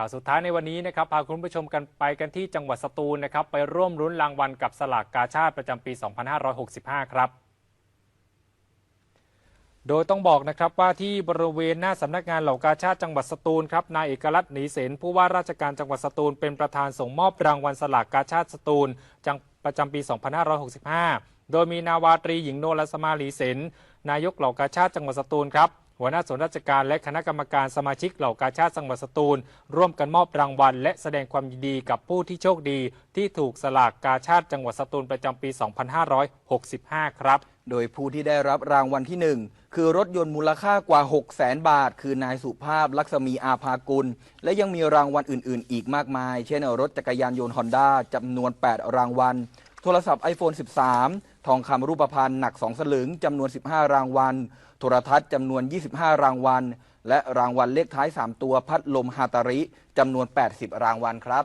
ข่าวสุดท้ายในวันนี้นะครับพาคุณผู้ชมกันไปกันที่จังหวัดสตูลนะครับไปร่วมรุ้นรางวัลกับสลากกาชาติประจำปี 2565 ครับ โดยต้องบอกนะครับว่าที่บริเวณหน้าสำนักงานเหล่ากาชาติจังหวัดสตูลครับนายเอกลักษณ์หนีเสนผู้ว่าราชการจังหวัดสตูลเป็นประธานส่งมอบรางวัลสลากกาชาติสตูลประจำปี 2565 โดยมีนาวาตรีหญิงโนรสมาลีเสน นายกเหล่ากาชาติจังหวัดสตูลครับหัวหน้าส่วนราชการและคณะกรรมการสมาชิกเหล่ากาชาติจังหวัดสตูล ร่วมกันมอบรางวัล และแสดงความยินดีกับผู้ที่โชคดี ที่ถูกสลากกาชาติจังหวัดสตูลประจำปี 2565 ครับ โดยผู้ที่ได้รับรางวัลที่ 1 คือรถยนต์มูลค่ากว่า 6 0 0แสนบาท คือนายสุภาพลักษมีอาภากุล และยังมีรางวัลอื่น ๆ อีกมากมาย เช่นรถจักรยานยนต์ฮอนด้าจำนวน 8 รางวัล โทรศัพท์ iPhone 13 ทองคำรูปพรรณหนัก 2 สลึงจำนวน 15 รางวัล โทรทัศน์จำนวน 25 รางวัล และรางวัลเลขท้าย 3 ตัวพัดลมฮาตาริจำนวน 80 รางวัลครับ